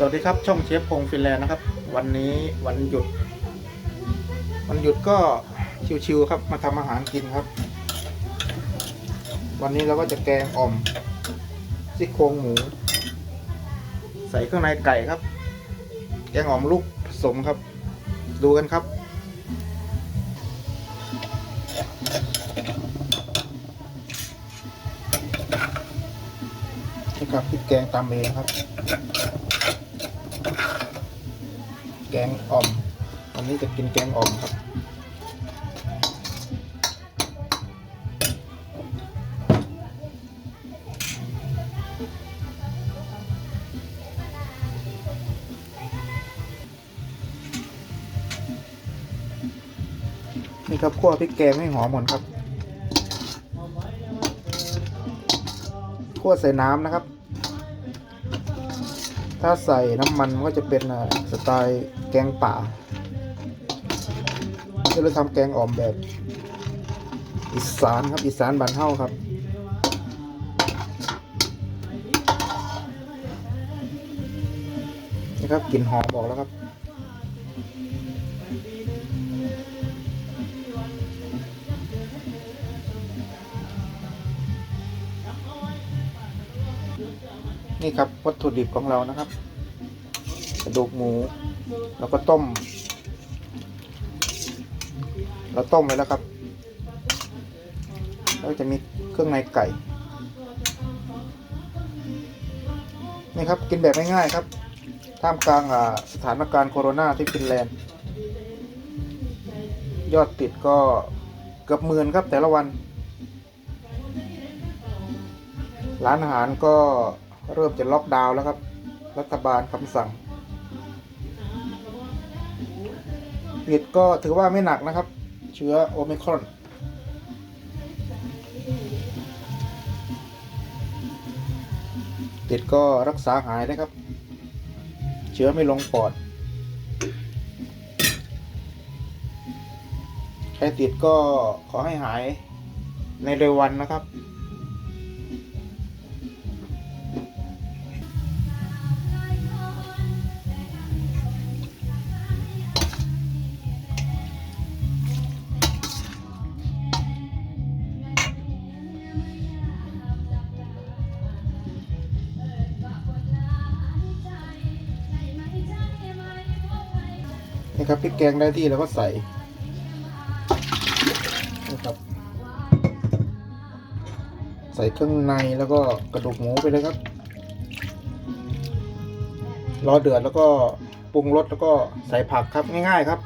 สวัสดีครับช่องเชฟพงฟินแลนด์นะครับ วันนี้วันหยุด วันหยุดก็ชิวๆครับ มาทำอาหารกินครับ วันนี้เราก็จะแกงอ่อมซี่โครงหมู ใส่เครื่องในไก่ครับ แกงอ่อมลูกผสมครับ ดูกันครับนี่ครับพริกแกงตามเองครับ แก งอ่อม วันนี้จะกินแกงอ่อมครับ นี่ครับคั่วพริกแกงให้หอมหมดครับคั่วใส่น้ำนะครับ ถ้าใส่น้ำมันก็จะเป็นสไตล์แกงป่าที่เราทำแกงอ่อมแบบอีสานครับอีสานบานเฮาครับนะครับกลิ่นหอมบอกแล้วครับ นี่ครับวัตถุดิบของเรานะครับกระดูกหมู แล้วก็ต้ม เราต้มไว้แล้วครับแล้วจะมีเครื่องในไก่นี่ครับกินแบบง่ายๆครับ ท่ามกลางสถานการณ์โควิดที่ฟินแลนด์ ยอดติดก็เกือบหมื่นครับแต่ละวัน ร้านอาหารก็ เริ่มจะล็อกดาวน์แล้วครับ รัฐบาลคำสั่งปิดก็ถือว่าไม่หนักนะครับ เชื้อโอมิครอนติดก็รักษาหายได้ครับ เชื้อไม่ลงปอด ใครติดก็ขอให้หายในเร็ววันนะครับ ครับพริกแกงได้ที่แล้วก็ใส่นะครับ ใส่เครื่องในแล้วก็กระดูกหมูไปเลยครับรอเดือดแล้วก็ปรุงรสแล้วก็ใส่ผักครับง่าย ๆครับ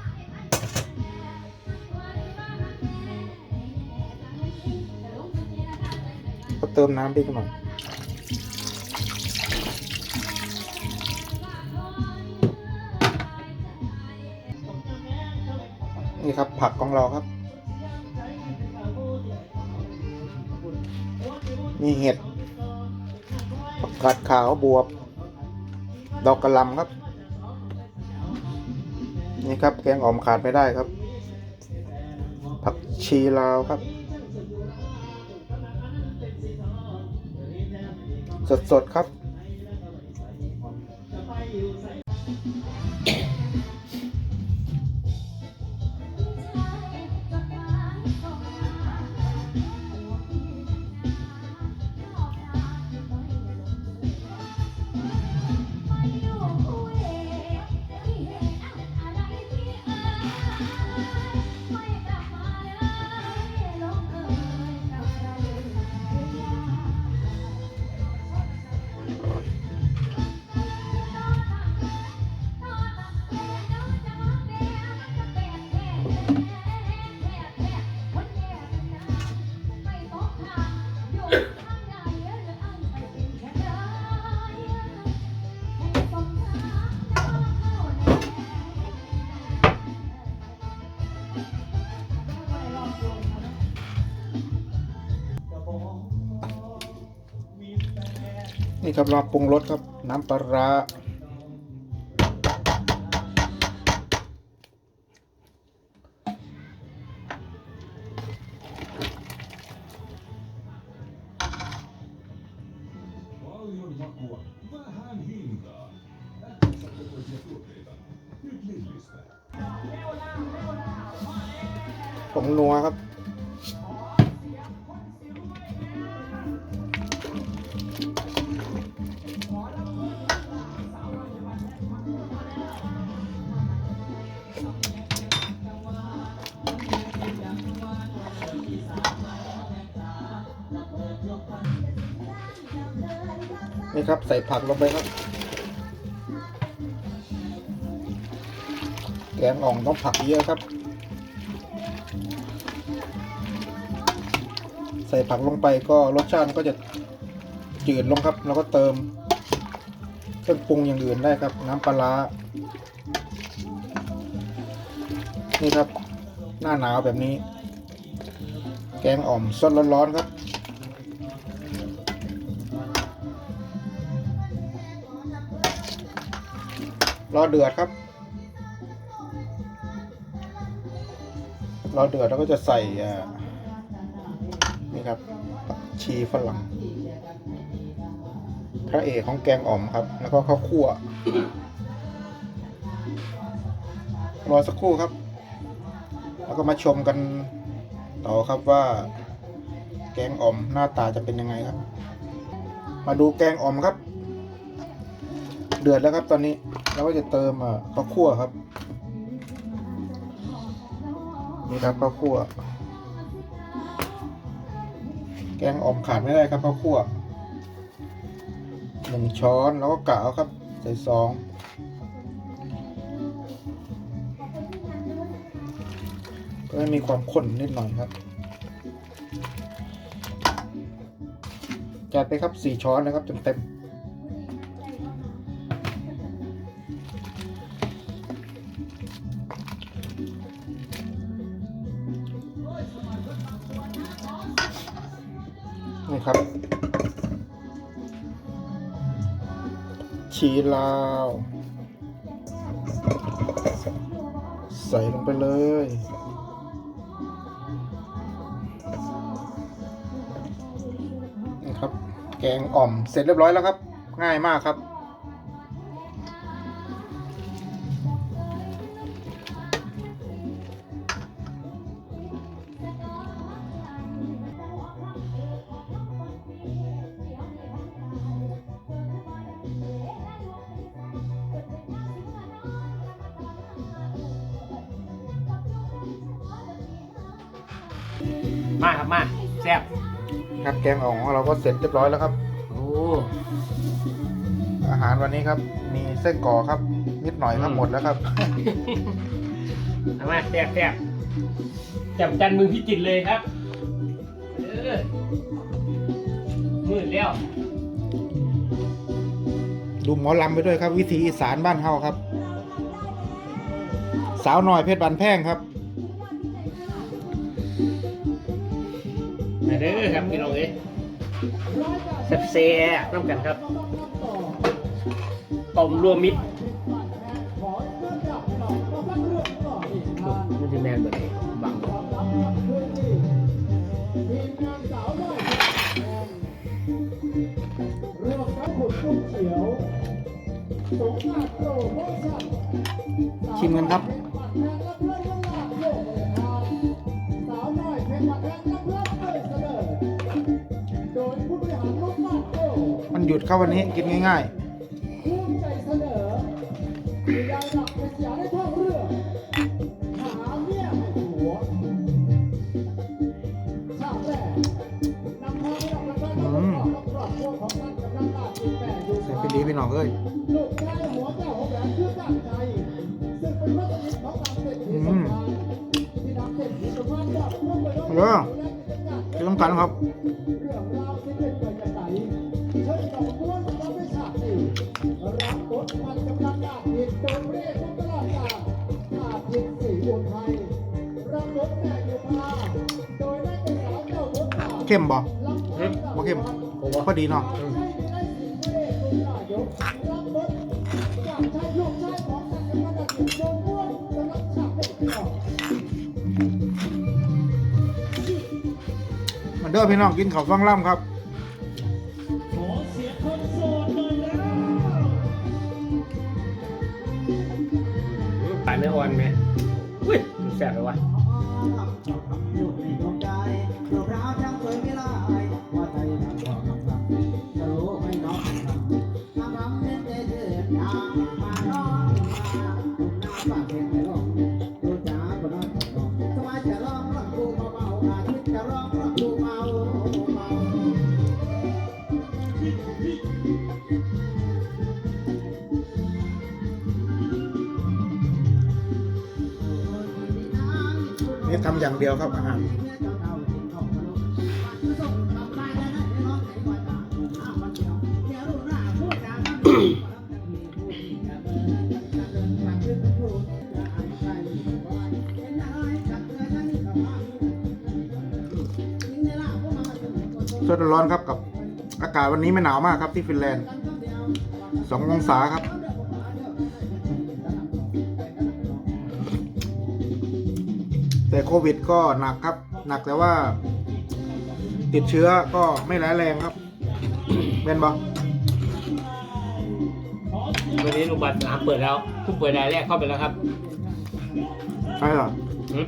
ก็เติมน้ำไปหน่อย นี่ครับ ผักของเราครับ มีเห็ดผักกาดขาวบวบ ดอกกระลำครับ นี่ครับ แกงอ่อมขาดไม่ได้ครับ ผักชีลาวครับ สดๆครับ นี่ครับเราปรุงรสครับ น้ำปลาร้าผงนัวครับ นี่ครับใส่ผักลงไปครับ แกงอ่องต้องผักเยอะครับ ใส่ผักลงไปก็รสชาติก็จะจืดลงครับ แล้วก็เติมเครื่องปรุงอย่างอื่นได้ครับ น้ำปลาร้านี่ครับ หน้าหนาวแบบนี้ แกงอ่อมสดร้อนๆครับ รอเดือดครับ รอเดือดแล้วก็จะใส่นี่ครับชีฝรั่ง พระเอกของแกงอ่อมครับ แล้วก็ข้าวคั่ว รอสักครู่ครับ แล้วก็มาชมกันต่อครับว่า แกงอ่อมหน้าตาจะเป็นยังไงครับ มาดูแกงอ่อมครับ เดือดแล้วครับตอนนี้ เราก็จะเติมอ่าข้าวคั่วครับ นี่ครับข้าวคั่ว แกงอ่อมขาดไม่ได้ครับข้าวคั่วหนึ่งช้อนแล้วก็กะเอาครับ ใส่ซองก็ให้มีความข้นนิดหน่อยครับ จัดไปครับสี่ช้อนนะครับเต็มๆ นี่ครับ ชีลาว ใส่ลงไปเลย นี่ครับ แกงอ่อมเสร็จเรียบร้อยแล้วครับ ง่ายมากครับ มาครับมาแซ่บครับแกงอ่อมของเราก็เสร็จเรียบร้อยแล้วครับ โอ้อาหารวันนี้ครับ มีเส้นก่อครับ นิดหน่อยครับหมดแล้วครับเอามาแซ่บแซ่บจำจันมือพิจิตรเลยครับเออมืดแล้วดูหมอลำไปด้วยครับ วิธีอีสานบ้านเฮาครับ สาวหน่อยเพชรบันแพงครับ มาเด้อครับพี่น้องเอ้ยแซ่บแซ่บน้ำกันครับต้มรวมมิตรมันจะแมนแบบบังชิมกันครับ ยุดเข้าวันนี้กินง่ายๆเสร็จไปดีพี่น้องเอ้ยอืมเออที่ต้องการครับ เข้มบ่อืมบ่เข้มพอดีเนาะอืมมันเด้อพี่น้องกินข้าวฟังล่ำครับปลายไม่อ่อนไหมอุ้ยแซ่บเลยวะ ทำอย่างเดียวครับอาหารสดร้อนครับกับอากาศวันนี้ไม่หนาวมากครับที่ฟินแลนด์สององศาครับ แต่โควิดก็หนักครับ หนักแต่ว่า ติดเชื้อก็ไม่ร้ายแรงครับเป็นบอวันนี้โรงพยาบาลสนามเปิดแล้วผู้ป่วยรายแรกเข้าไปแล้วครับใช่หรอหืม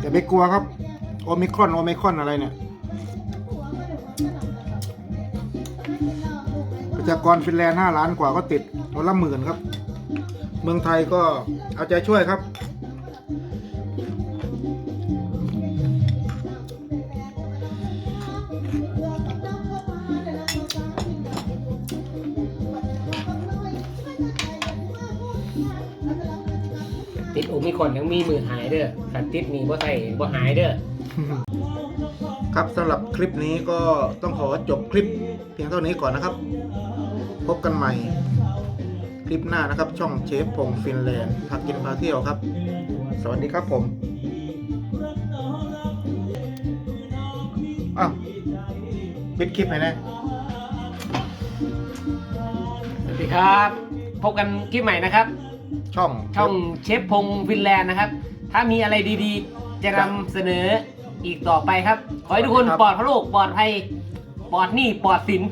แต่ไม่กลัวครับ โอมิครอนโอมิครอนอะไรเนี่ยประชากรฟินแลนด์5ล้านกว่าก็ติด วันละหมื่นครับ เมืองไทยก็เอาใจช่วยครับ ติดโอมิครอนยังมีมือหายเด้อขันติดมีบ่ใส่บ่หายเด้อ ครับสำหรับคลิปนี้ก็ต้องขอจบคลิปเพียงเท่านี้ก่อนนะครับ พบกันใหม่ค ลิปหน้านะครับ ช่องเชฟพงฟินแลนด์พากินพาเที่ยวครับ สวัสดีครับผมอ้าวปิดคลิปไหนอยนะสวัสดีครับ พบกันคลิปใหม่นะครับ ช่องช่องเชฟพงฟินแลนด์นะครับ ถ้ามีอะไรดีๆ จะนำเสนออีกต่อไปครับ ขอให้ทุกคนปลอดโรคปลอดภัยปลอดหนี้ปลอดสิน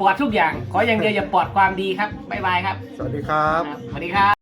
ปลอดทุกอย่าง ขออย่างเดียวอย่าปลอดความดีครับบ๊ายบายครับ สวัสดีครับครับสวัสดีครับ